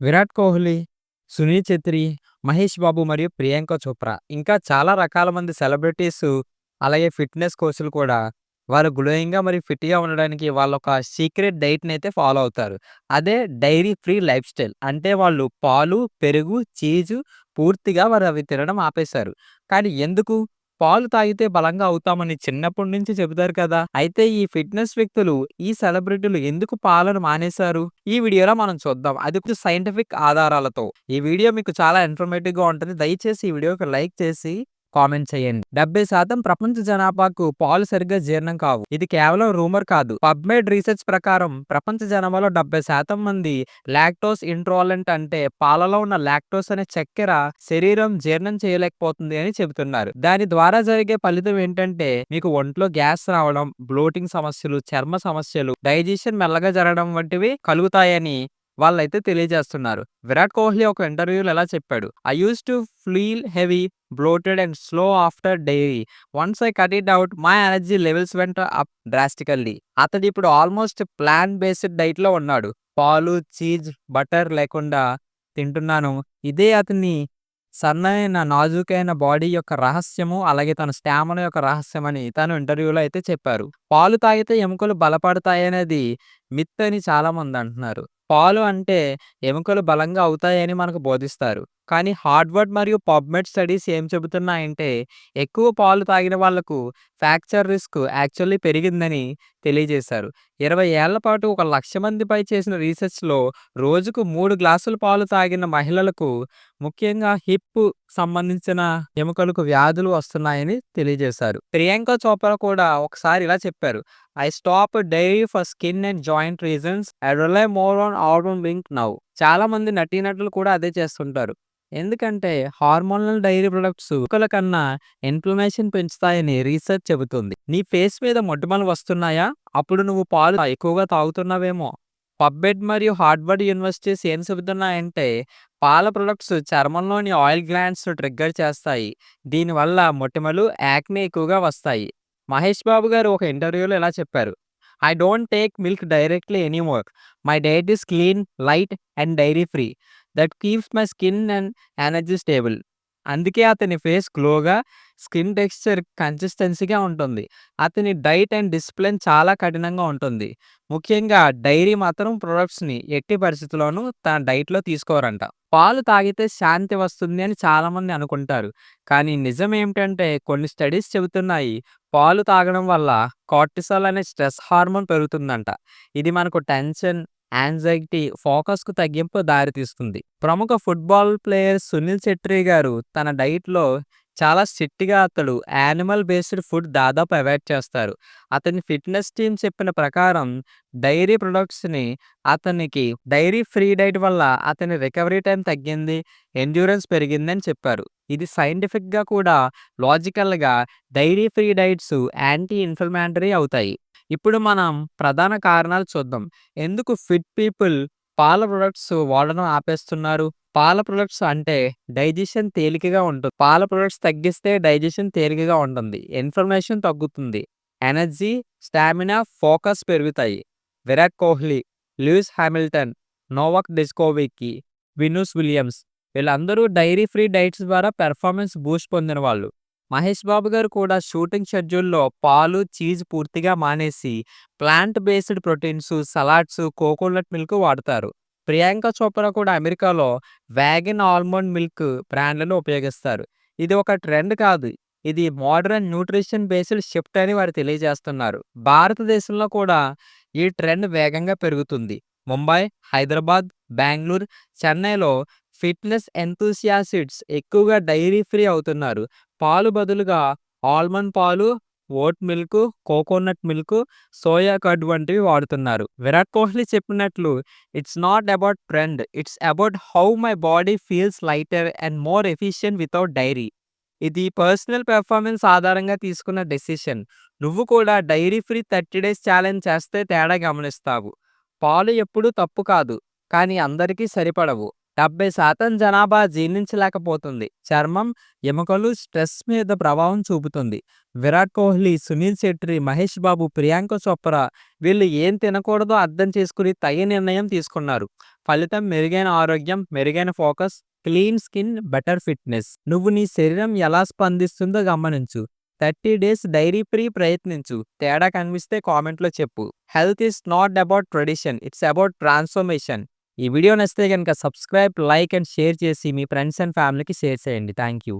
విరాట్ కోహ్లీ, సునీల్ ఛెత్రి, మహేష్ బాబు మరియు ప్రియాంక చోప్రా ఇంకా చాలా రకాల మంది సెలబ్రిటీస్ అలాగే ఫిట్‌నెస్ కోచ్‌లు కూడా వాళ్ళు గ్లోయింగ్‌గా మరియు ఫిట్‌గా ఉండడానికి వాళ్ళొక సీక్రెట్ డైట్‌నైతే ఫాలో అవుతారు. అదే డైరీ ఫ్రీ లైఫ్ స్టైల్. అంటే వాళ్ళు పాలు, పెరుగు, చీజు పూర్తిగా వారు అవి తినడం ఆపేశారు. కానీ ఎందుకు? పాలు తాగితే బలంగా అవుతామని చిన్నప్పటి నుంచి చెబుతారు కదా! అయితే ఈ ఫిట్‌నెస్ వ్యక్తులు, ఈ సెలబ్రిటీలు ఎందుకు పాలను మానేశారు? ఈ వీడియోలో మనం చూద్దాం. అది సైంటిఫిక్ ఆధారాలతో. ఈ వీడియో మీకు చాలా ఇన్ఫర్మేటివ్‌గా ఉంటది. దయచేసి ఈ వీడియోకి లైక్ చేసి కామెంట్ చేయండి. 70% ప్రపంచ జనాభాకు పాలు సరిగ్గా జీర్ణం కావు. ఇది కేవలం రూమర్ కాదు. పబ్‌మెడ్ రీసెర్చ్ ప్రకారం ప్రపంచ జనాభాలో 70% మంది లాక్టోస్ ఇంట్రోలెంట్ అంటే పాలలో ఉన్న లాక్టోస్ అనే చక్కెర శరీరం జీర్ణం చేయలేకపోతుంది అని చెబుతున్నారు. దాని ద్వారా జరిగే ఫలితం ఏంటంటే మీకు ఒంట్లో గ్యాస్ రావడం, బ్లోటింగ్ సమస్యలు, చర్మ సమస్యలు, డైజెషన్ మెల్లగా జరగడం వంటివి కలుగుతాయని వాళ్ళైతే తెలియజేస్తున్నారు. విరాట్ కోహ్లీ ఒక ఇంటర్వ్యూలో ఎలా చెప్పాడు. I used to feel heavy, bloated and slow after dairy. Once I cut it out my energy levels went up drastically. అతడిప్పుడు almost plant based డైట్‌లో ఉన్నాడు. పాలు, చీజ్, బటర్ లేకుండా తింటున్నాను. ఇదే అతని సన్నైన, నాజూకైన బాడీ యొక్క రహస్యము, అలాగే తన స్టామినా యొక్క రహస్యమని తను ఇంటర్వ్యూలో అయితే చెప్పారు. పాలు తాగితే ఎముకలు బలపడతాయనేది మిత్ అని చాలామంది అంటున్నారు. పాలు అంటే ఎముకలు బలంగా అవుతాయని మనకు బోధిస్తారు. కానీ హార్డ్వర్డ్ మరియు పబ్‌మెడ్ స్టడీస్ ఏం చెబుతున్నాయంటే ఎక్కువ పాలు తాగిన వాళ్ళకు ఫ్రాక్చర్ రిస్క్ యాక్చువల్లీ పెరిగిందని తెలియజేశారు. 20 ఏళ్ళ పాటు ఒక లక్ష మందిపై చేసిన రీసెర్చ్‌లో రోజుకు మూడు గ్లాసుల పాలు తాగిన మహిళలకు ముఖ్యంగా హిప్ సంబంధించిన ఎముకలకు వ్యాధులు వస్తున్నాయని తెలియజేశారు. ప్రియాంక చోప్రా కూడా ఒకసారి ఇలా చెప్పారు. I stop dairy for skin and joint reasons. I rely more on almond milk now. చాలా మంది నటీనటులు కూడా అదే చేస్తుంటారు. ఎందుకంటే హార్మోనల్ డైరీ ప్రొడక్ట్స్ ఎముకల కన్నా ఇన్‌ఫ్లమేషన్ పెంచుతాయని రీసెర్చ్ చెబుతుంది. నీ ఫేస్ మీద మొటిమలు వస్తున్నాయా? అప్పుడు నువ్వు పాలు ఎక్కువగా తాగుతున్నావేమో. పబ్బెడ్ మరియు హార్డ్వర్డ్ యూనివర్సిటీస్ ఏం చెబుతున్నాయంటే పాల ప్రొడక్ట్స్ చర్మంలోని ఆయిల్ గ్లాండ్స్ ట్రిగ్గర్ చేస్తాయి. దీనివల్ల మొటిమలు, యాక్నే ఎక్కువగా వస్తాయి. మహేష్ బాబు గారు ఒక ఇంటర్వ్యూలో ఇలా చెప్పారు. I don't take milk directly anymore. My diet is clean, light and dairy free. That keeps my skin and energy stable. అందుకే అతని ఫేస్ గ్లోగా, స్కిన్ టెక్స్చర్ కన్సిస్టెన్సీగా ఉంటుంది. అతని డైట్ అండ్ డిసిప్లిన్ చాలా కఠినంగా ఉంటుంది. ముఖ్యంగా డైరీ మాత్రం ప్రొడక్ట్స్‌ని ఎట్టి పరిస్థితుల్లోనూ తన డైట్‌లో తీసుకోరంట. పాలు తాగితే శాంతి వస్తుంది అని చాలామంది అనుకుంటారు. కానీ నిజం ఏమిటంటే కొన్ని స్టడీస్ చెబుతున్నాయి పాలు తాగడం వల్ల కార్టిసాల్ అనే స్ట్రెస్ హార్మోన్ పెరుగుతుందంట. ఇది మనకు టెన్షన్, యాంగ్జైటీ, ఫోకస్‌కు తగ్గింపు దారితీస్తుంది. ప్రముఖ ఫుట్‌బాల్ ప్లేయర్ సునీల్ ఛెత్రి గారు తన డైట్‌లో చాలా స్ట్రిక్ట్‌గా అతడు యానిమల్ బేస్డ్ ఫుడ్ దాదాపు అవాయిడ్ చేస్తారు. అతని ఫిట్‌నెస్ టీమ్ చెప్పిన ప్రకారం డైరీ ప్రొడక్ట్స్‌ని అతనికి డైరీ ఫ్రీ డైట్ వల్ల అతని రికవరీ టైం తగ్గింది, ఎండ్యూరెన్స్ పెరిగిందని చెప్పారు. ఇది సైంటిఫిక్‌గా కూడా లాజికల్‌గా dairy free diets anti inflammatory అవుతాయి. ఇప్పుడు మనం ప్రధాన కారణాలు చూద్దాం. ఎందుకు ఫిట్ పీపుల్ పాల ప్రొడక్ట్స్ వాడడం ఆపేస్తున్నారు? పాల ప్రొడక్ట్స్ అంటే డైజెషన్ తేలికగా ఉంటుంది. పాల ప్రొడక్ట్స్ తగ్గిస్తే డైజెషన్ తేలికగా ఉంటుంది. ఇన్ఫర్మేషన్ తగ్గుతుంది. ఎనర్జీ, స్టామినా, ఫోకస్ పెరుగుతాయి. Virat Kohli, Lewis Hamilton, Novak డిస్కోవికి Venus Williams వీళ్ళందరూ డైరీ ఫ్రీ డైట్స్ ద్వారా పెర్ఫార్మెన్స్ బూస్ట్ పొందిన వాళ్ళు మహేష్ బాబు గారు కూడా షూటింగ్ షెడ్యూల్‌లో పాలు, చీజ్ పూర్తిగా మానేసి plant based proteins, salads, coconut milk వాడతారు. ప్రియాంక చోప్రా కూడా అమెరికాలో వ్యాగన్ ఆల్మండ్ మిల్క్ బ్రాండ్‌లను ఉపయోగిస్తారు. ఇది ఒక ట్రెండ్ కాదు. ఇది మోడర్న్ న్యూట్రిషన్ బేస్డ్ షిఫ్ట్ అని వారు తెలియజేస్తున్నారు. భారతదేశంలో కూడా ఈ ట్రెండ్ వేగంగా పెరుగుతుంది. ముంబై, హైదరాబాద్, బెంగళూరు చెన్నైలో ఫిట్‌నెస్ ఎంతూసియాసిడ్స్ ఎక్కువగా డైరీ ఫ్రీ అవుతున్నారు. పాలు బదులుగా ఆల్మండ్ పాలు, oat milk, coconut milk, soya curd వంటివి వాడుతున్నారు. విరాట్ కోహ్లీ చెప్పినట్లు it's not about trend. It's about how my body feels lighter and more efficient without dairy. ఇది పర్సనల్ పెర్ఫార్మెన్స్ ఆధారంగా తీసుకున్న డెసిషన్. నువ్వు కూడా డైరీ ఫ్రీ 30 డేస్ ఛాలెంజ్ చేస్తే తేడా గమనిస్తావు. పాలు ఎప్పుడూ తప్పు కాదు. కానీ అందరికీ సరిపడవు. 70% జనాభా జీర్ణించలేకపోతుంది. చర్మం, ఎముకలు స్ట్రెస్ మీద ప్రభావం చూపుతుంది. విరాట్ కోహ్లీ, సునీల్ శెట్రి, మహేష్ బాబు, ప్రియాంక చోప్రా వీళ్ళు ఏం తినకూడదో అర్థం చేసుకుని తగిన నిర్ణయం తీసుకున్నారు. ఫలితం మెరుగైన ఆరోగ్యం, మెరుగైన focus, clean skin, better fitness. నువ్వు నీ శరీరం ఎలా స్పందిస్తుందో గమనించు. 30 డేస్ డైరీ ఫ్రీ ప్రయత్నించు. తేడా కనిపిస్తే కామెంట్‌లో చెప్పు. Health is not about tradition. It's about transformation. ఈ వీడియో నచ్చితే కనుక సబ్స్క్రైబ్, లైక్ అండ్ షేర్ చేసి మీ ఫ్రెండ్స్ అండ్ ఫ్యామిలీకి షేర్ చేయండి. Thank you.